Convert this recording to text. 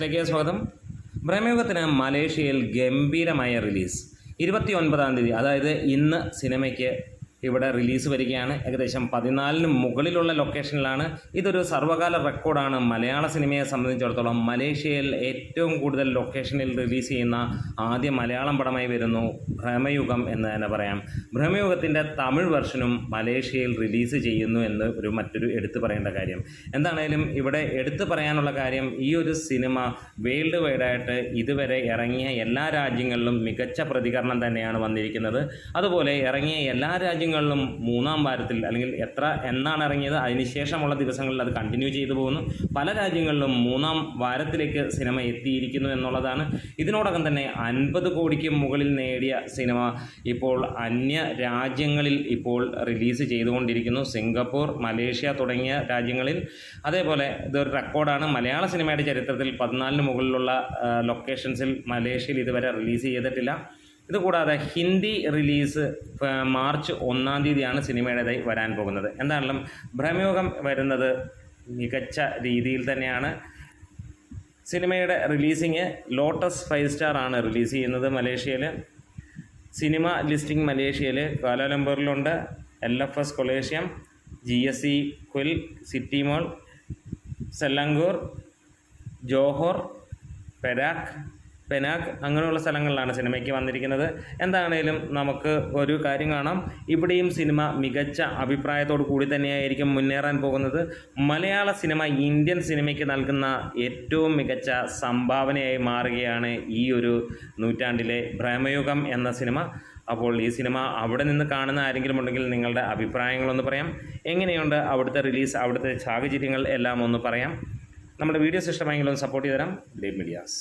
ലേക്ക് സ്വാഗതം. ഭ്രമയുഗത്തിന് മലേഷ്യയിൽ ഗംഭീരമായ റിലീസ്. ഇരുപത്തി ഒൻപതാം തീയതി അതായത് ഇന്ന് സിനിമയ്ക്ക് ഇവിടെ റിലീസ് വരികയാണ്. ഏകദേശം പതിനാലിന് മുകളിലുള്ള ലൊക്കേഷനിലാണ് ഇതൊരു സർവകാല റെക്കോർഡാണ് മലയാള സിനിമയെ സംബന്ധിച്ചിടത്തോളം മലേഷ്യയിൽ ഏറ്റവും കൂടുതൽ ലൊക്കേഷനിൽ റിലീസ് ചെയ്യുന്ന ആദ്യ മലയാളം പടമായി വരുന്നു ഭ്രമയുഗം എന്ന് തന്നെ പറയാം. ഭ്രമയുഗത്തിന്റെ തമിഴ് വെർഷനും മലേഷ്യയിൽ റിലീസ് ചെയ്യുന്നു എന്ന് ഒരു മറ്റൊരു എടുത്തു പറയേണ്ട കാര്യം. എന്താണേലും ഇവിടെ എടുത്തു പറയാനുള്ള കാര്യം ഈ ഒരു സിനിമ വേൾഡ് വൈഡായിട്ട് ഇതുവരെ ഇറങ്ങിയ എല്ലാ രാജ്യങ്ങളിലും മികച്ച പ്രതികരണം തന്നെയാണ് വന്നിരിക്കുന്നത്. അതുപോലെ ഇറങ്ങിയ എല്ലാ രാജ്യങ്ങളിലും മൂന്നാം വാരത്തിൽ അല്ലെങ്കിൽ എത്ര എന്നാണ് ഇറങ്ങിയത് അതിനുശേഷമുള്ള ദിവസങ്ങളിൽ അത് കണ്ടിന്യൂ ചെയ്തു പോകുന്നു. പല രാജ്യങ്ങളിലും മൂന്നാം വാരത്തിലേക്ക് സിനിമ എത്തിയിരിക്കുന്നു എന്നുള്ളതാണ്. ഇതിനോടകം തന്നെ അൻപത് കോടിക്ക് മുകളിൽ നേടിയ സിനിമ ഇപ്പോൾ അന്യ രാജ്യങ്ങളിൽ ഇപ്പോൾ റിലീസ് ചെയ്തുകൊണ്ടിരിക്കുന്നു. സിംഗപ്പൂർ മലേഷ്യ തുടങ്ങിയ രാജ്യങ്ങളിൽ. അതേപോലെ ഇതൊരു റെക്കോർഡാണ് മലയാള സിനിമയുടെ ചരിത്രത്തിൽ പതിനാലിന് മുകളിലുള്ള ലൊക്കേഷൻസിൽ മലേഷ്യയിൽ ഇതുവരെ റിലീസ് ചെയ്തിട്ടില്ല. ഇതുകൂടാതെ ഹിന്ദി റിലീസ് മാർച്ച് ഒന്നാം തീയതിയാണ് സിനിമയുടേതായി വരാൻ പോകുന്നത്. എന്താണെങ്കിലും ഭ്രമയോഗം വരുന്നത് മികച്ച രീതിയിൽ തന്നെയാണ്. സിനിമയുടെ റിലീസിങ് ലോട്ടസ് ഫൈവ് സ്റ്റാർ ആണ് റിലീസ് ചെയ്യുന്നത് മലേഷ്യയിൽ സിനിമ ലിസ്റ്റിംഗ് മലേഷ്യയിൽ കാലാലംപൂരിലുണ്ട് L F S Coliseum G S C Quill City Mall Selangor Johor Perak Penang അങ്ങനെയുള്ള സ്ഥലങ്ങളിലാണ് സിനിമയ്ക്ക് വന്നിരിക്കുന്നത്. എന്താണേലും നമുക്ക് ഒരു കാര്യം കാണാം. ഇവിടെയും സിനിമ മികച്ച അഭിപ്രായത്തോടു കൂടി തന്നെയായിരിക്കും മുന്നേറാൻ പോകുന്നത്. മലയാള സിനിമ ഇന്ത്യൻ സിനിമയ്ക്ക് നൽകുന്ന ഏറ്റവും മികച്ച സംഭാവനയായി മാറുകയാണ് ഈ ഒരു നൂറ്റാണ്ടിലെ ഭ്രമയുഗം എന്ന സിനിമ. അപ്പോൾ ഈ സിനിമ അവിടെ നിന്ന് കാണുന്ന ആരെങ്കിലും ഉണ്ടെങ്കിൽ നിങ്ങളുടെ അഭിപ്രായങ്ങളൊന്ന് പറയാം. എങ്ങനെയുണ്ട് അവിടുത്തെ റിലീസ് അവിടുത്തെ സാഹചര്യങ്ങൾ എല്ലാം ഒന്ന് പറയാം. നമ്മുടെ വീഡിയോസ് ഇഷ്ടമായെങ്കിലും സപ്പോർട്ട് ചെയ്തു തരാം. Great Medias.